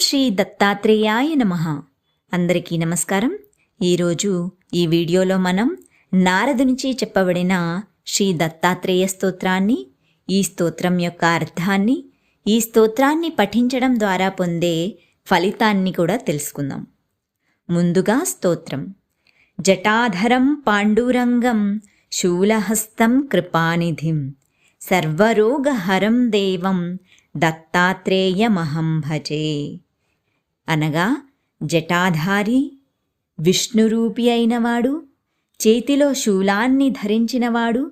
శ్రీ దత్తాత్రేయాయ నమ. అందరికీ నమస్కారం. ఈరోజు ఈ వీడియోలో మనం నారదు నుంచి చెప్పబడిన శ్రీ దత్తాత్రేయ స్తోత్రాన్ని ఈ స్తోత్రం యొక్క అర్థాన్ని ఈ స్తోత్రాన్ని పఠించడం ద్వారా పొందే ఫలితాన్ని కూడా తెలుసుకుందాం. ముందుగా స్తోత్రం. జటాధరం పాండురంగం శూలహస్తం కృపానిధిం. సర్వరోగహరం దేవం దత్తాత్రేయమహం భజే. అనగా జటాధారి విష్ణురూపి అయినవాడు చేతిలో శూలాన్ని ధరించినవాడు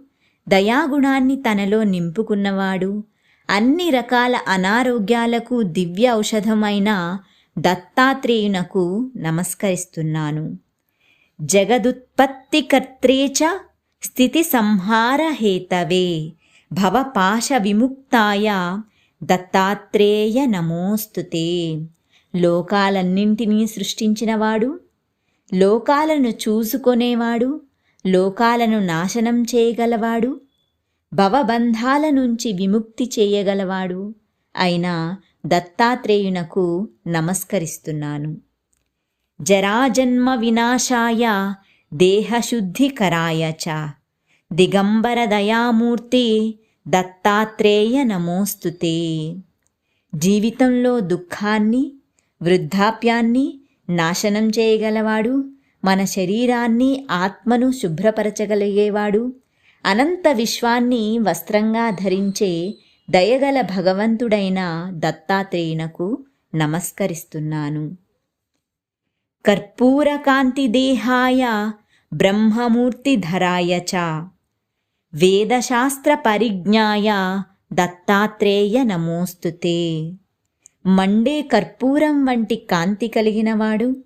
దయాగుణాన్ని తనలో నింపుకున్నవాడు అన్ని రకాల అనారోగ్యాలకు దివ్య ఔషధమైన దత్తాత్రేయునకు నమస్కరిస్తున్నాను. జగదుత్పత్తికర్త్రే చ స్థితి సంహారహేతవే భవపాశ విముక్తాయ దత్తాత్రేయ నమోస్తుతే. లోకాలన్నింటినీ సృష్టించినవాడు లోకాలను చూసుకొనేవాడు లోకాలను నాశనం చేయగలవాడు భవబంధాల నుంచి విముక్తి చేయగలవాడు అయిన దత్తాత్రేయునకు నమస్కరిస్తున్నాను. జరాజన్మ వినాశాయ దేహశుద్ధికరాయ చ. దిగంబర దయామూర్తి దత్తాత్రేయ నమోస్తుతే. జీవితంలో దుఃఖాన్ని వృద్ధాప్యాన్ని నాశనం చేయగలవాడు మన శరీరాన్ని ఆత్మను శుభ్రపరచగలిగేవాడు అనంత విశ్వాన్ని వస్త్రంగా ధరించే దయగల భగవంతుడైన దత్తాత్రేయునకు నమస్కరిస్తున్నాను. కర్పూరకాంతిదేహాయ బ్రహ్మమూర్తిధరాయ చ వేదశాస్త్ర పరిజ్ఞాయ దత్తాత్రేయ నమోస్తుతే. మండే కర్పూరం వంటి కాంతి కలిగినవాడు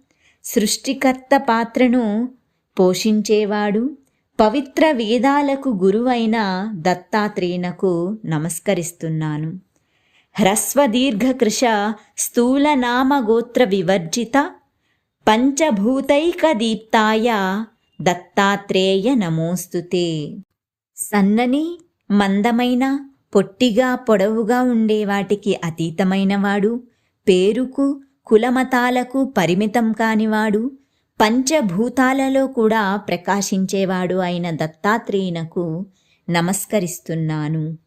సృష్టికర్త పాత్రను పోషించేవాడు పవిత్ర వేదాలకు గురువైన దత్తాత్రేయునకు నమస్కరిస్తున్నాను. హ్రస్వదీర్ఘకృశ స్థూలనామగోత్ర వివర్జిత పంచభూతైకదీప్తాయ దత్తాత్రేయ నమోస్తుతే. సన్నని మందమైన పొట్టిగా పొడవుగా ఉండే వాటికి అతీతమైనవాడు. పేరుకు కులమతాలకు పరిమితం కానివాడు. పంచభూతాలలో కూడా ప్రకాశించేవాడు అయిన దత్తాత్రేయునకు నమస్కరిస్తున్నాను.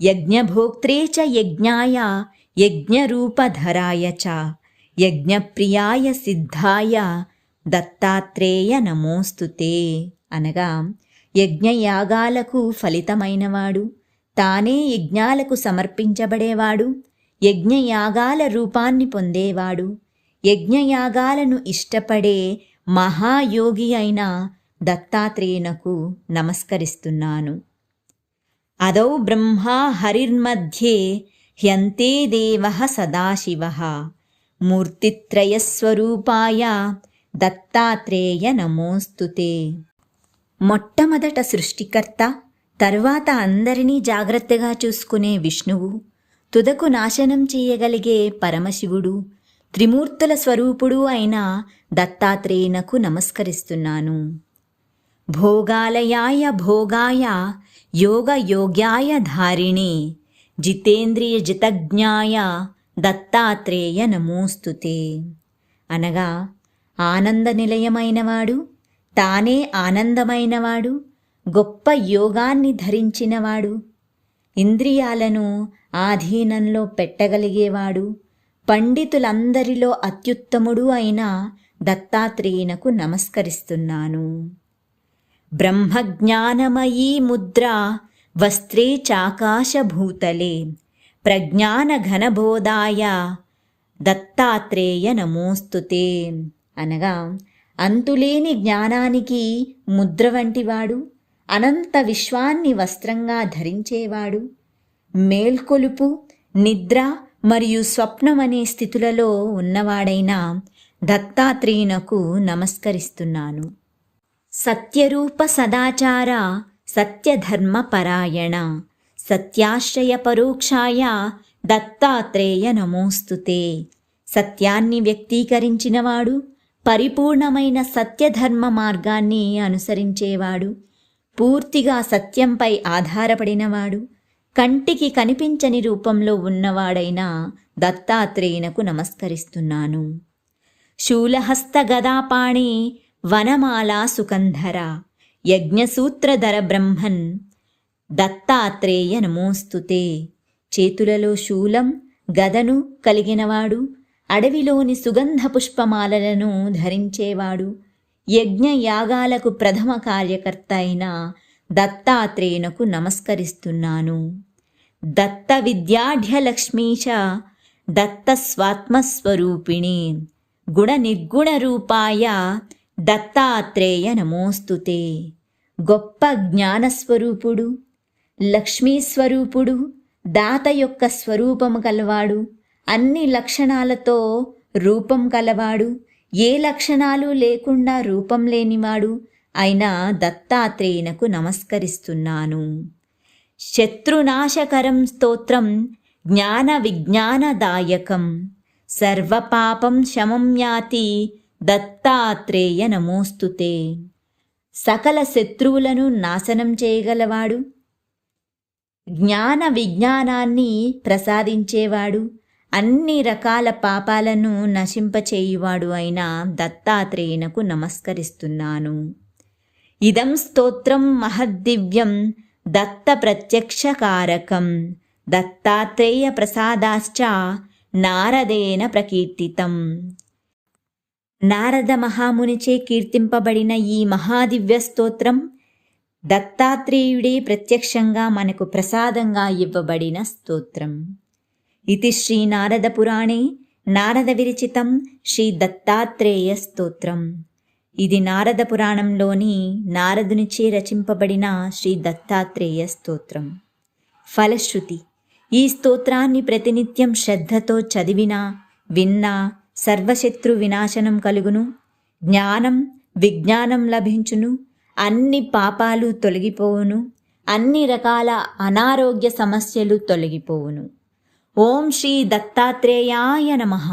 యజ్ఞభోక్త్రే చ యజ్ఞాయ యజ్ఞరూపధరాయ చ యజ్ఞప్రియాయ సిద్ధాయ దత్తాత్రేయ నమోస్తుతే అనగా యజ్ఞయాగాలకు ఫలితమైనవాడు. తానే యజ్ఞాలకు సమర్పించబడేవాడు. యజ్ఞయాగాల రూపాన్ని పొందేవాడు. యజ్ఞయాగాలను ఇష్టపడే మహాయోగి అయిన దత్తాత్రేయునకు నమస్కరిస్తున్నాను. అదౌ బ్రహ్మా హరిర్మధ్యే హ్యంతే దేవ సదాశివ. మూర్తిత్రయస్వరూపాయ దత్తాత్రేయ నమోస్తుతే. మొట్టమొదట సృష్టికర్త తరువాత అందరినీ జాగ్రత్తగా చూసుకునే విష్ణువు తుదకు నాశనం చేయగలిగే పరమశివుడు త్రిమూర్తుల స్వరూపుడు అయిన దత్తాత్రేయునకు నమస్కరిస్తున్నాను. భోగాలయాయ భోగాయ యోగ యోగ్యాయ ధారిణి జితేంద్రియ జితజ్ఞాయ దత్తాత్రేయ నమోస్తుతే. అనగా ఆనంద నిలయమైనవాడు తానే ఆనందమైనవాడు గొప్ప యోగాన్ని ధరించినవాడు. ఇంద్రియాలను ఆధీనంలో పెట్టగలిగేవాడు. పండితులందరిలో అత్యుత్తముడు అయిన దత్తాత్రేయునకు నమస్కరిస్తున్నాను. బ్రహ్మజ్ఞానమయీ ముద్ర వస్త్రే చాకాశభూతలే. ప్రజ్ఞానఘనబోధాయ దత్తాత్రేయ నమోస్తుతే అనగా అంతులేని జ్ఞానానికి ముద్ర వంటివాడు. అనంత విశ్వాన్ని వస్త్రంగా ధరించేవాడు. మేల్కొలుపు నిద్ర మరియు స్వప్నమనే స్థితులలో ఉన్నవాడైన దత్తాత్రేయునకు నమస్కరిస్తున్నాను. సత్యరూప సదాచార సత్యధర్మ పరాయణ సత్యాశ్రయ పరోక్షాయ దత్తాత్రేయ నమోస్తుతే. సత్యాన్ని వ్యక్తీకరించినవాడు పరిపూర్ణమైన సత్యధర్మ మార్గాన్ని అనుసరించేవాడు. పూర్తిగా సత్యంపై ఆధారపడినవాడు కంటికి కనిపించని రూపంలో ఉన్నవాడైన దత్తాత్రేయునకు నమస్కరిస్తున్నాను. శూలహస్త గదాపాణి వనమాలా సుకంధర యజ్ఞసూత్రధర బ్రహ్మన్ దత్తాత్రేయ నమోస్తుతే చేతులలో శూలం గదను కలిగినవాడు అడవిలోని సుగంధ పుష్పమాలలను ధరించేవాడు యజ్ఞయాగాలకు ప్రథమ కార్యకర్త అయిన దత్తాత్రేయునకు నమస్కరిస్తున్నాను. దత్త విద్యాఢ్యలక్ష్మీచ దత్త స్వాత్మస్వరూపిణి గుణ నిర్గుణ రూపాయ దత్తాత్రేయ నమోస్తుతే. గొప్ప జ్ఞానస్వరూపుడు లక్ష్మీస్వరూపుడు దాత యొక్క స్వరూపము కలవాడు అన్ని లక్షణాలతో రూపం కలవాడు ఏ లక్షణాలు లేకుండా రూపం లేనివాడు అయిన దత్తాత్రేయునకు నమస్కరిస్తున్నాను. శత్రునాశకరం స్తోత్రం జ్ఞాన విజ్ఞానదాయకం సర్వపాపం శమం యాతి దత్తాత్రేయ నమోస్తుతే. సకల శత్రువులను నాశనం చేయగలవాడు జ్ఞాన విజ్ఞానాన్ని ప్రసాదించేవాడు అన్ని రకాల పాపాలను నశింపచేయువాడు అయిన దత్తాత్రేయునకు నమస్కరిస్తున్నాను. ఇదం స్తోత్రం మహద్దివ్యం దత్త ప్రత్యక్షకారకం దత్తాత్రేయ ప్రసాదాశ్చ నారదేన ప్రకీర్తితం. నారద మహామునిచే కీర్తింపబడిన ఈ మహాదివ్య స్తోత్రం దత్తాత్రేయుడే ప్రత్యక్షంగా మనకు ప్రసాదంగా ఇవ్వబడిన స్తోత్రం. ఇది శ్రీ నారద పురాణే నారద విరచితం శ్రీ దత్తాత్రేయ స్తోత్రం ఇది నారద పురాణంలోని నారదునిచే రచింపబడిన శ్రీ దత్తాత్రేయ స్తోత్రం ఫలశ్రుతి ఈ స్తోత్రాన్ని ప్రతినిత్యం శ్రద్ధతో చదివినా విన్నా సర్వశత్రు వినాశనం కలుగును జ్ఞానం విజ్ఞానం లభించును అన్ని పాపాలు తొలగిపోవును అన్ని రకాల అనారోగ్య సమస్యలు తొలగిపోవును। ॐ श्री दत्तात्रेयाय नमः।